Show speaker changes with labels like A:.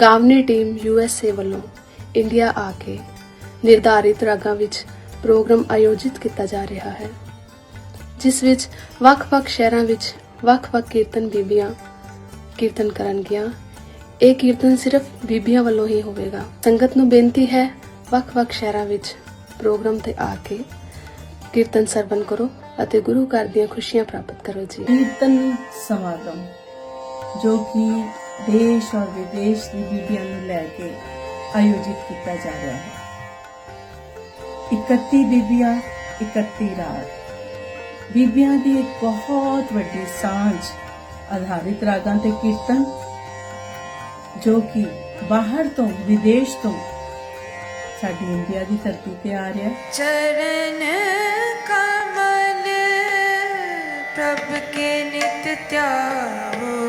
A: ਗਾਵਨੀ team USA ਵੱਲੋਂ India ਆ ਕੇ ਨਿਰਧਾਰਿਤ ਰਾਗਾਂ ਵਿੱਚ ਪ੍ਰੋਗਰਾਮ ਆਯੋਜਿਤ ਕੀਤਾ ਜਾ ਰਿਹਾ ਹੈ, ਜਿਸ ਵਿੱਚ ਵੱਖ-ਵੱਖ ਸ਼ਹਿਰਾਂ ਵਿੱਚ ਵੱਖ-ਵੱਖ ਕੀਰਤਨ ਬੀਬੀਆਂ ਕੀਰਤਨ ਕਰਨਗੀਆਂ। ਇਹ ਕੀਰਤਨ ਸਿਰਫ ਬੀਬੀਆਂ ਵੱਲੋਂ ਹੀ ਹੋਵੇਗਾ। ਸੰਗਤ ਨੂੰ ਬੇਨਤੀ ਹੈ ਵੱਖ-ਵੱਖ ਸ਼ਹਿਰਾਂ ਵਿੱਚ ਪ੍ਰੋਗਰਾਮ ਤੇ ਆ ਕੇ ਕੀਰਤਨ ਸਰਵਨ ਕਰੋ ਅਤੇ ਗੁਰੂ ਘਰ ਦੀਆਂ ਖੁਸ਼ੀਆਂ ਪ੍ਰਾਪਤ ਕਰੋ ਜੀ।
B: ਕੀਰਤਨ ਸਮਾਗਮ ਜੋ ਕਿ ਦੇਸ਼ ਔਰ ਵਿਦੇਸ਼ ਦੀ ਬੀਬੀਆਂ ਨੂੰ ਲੈ ਕੇ ਆਯੋਜਿਤ ਕੀਤਾ ਜਾ ਰਿਹਾ ਹੈ। 31 ਬੀਬੀਆਂ 31 ਰਾਗ। ਬੀਬੀਆਂ ਦੀ ਇੱਕ ਬਹੁਤ ਵੱਡੀ ਸਾਂਝ ਆਧਾਰਿਤ ਰਾਗਾਂ ਤੇ ਕੀਰਤਨ ਜੋ ਕਿ ਬਾਹਰ ਤੋਂ ਵਿਦੇਸ਼ ਤੋਂ ਸਾਡੀ ਇੰਡੀਆ ਦੀ ਧਰਤੀ ਤੇ ਆ ਰਿਹਾ ਹੈ।
C: के नित्य त्यागो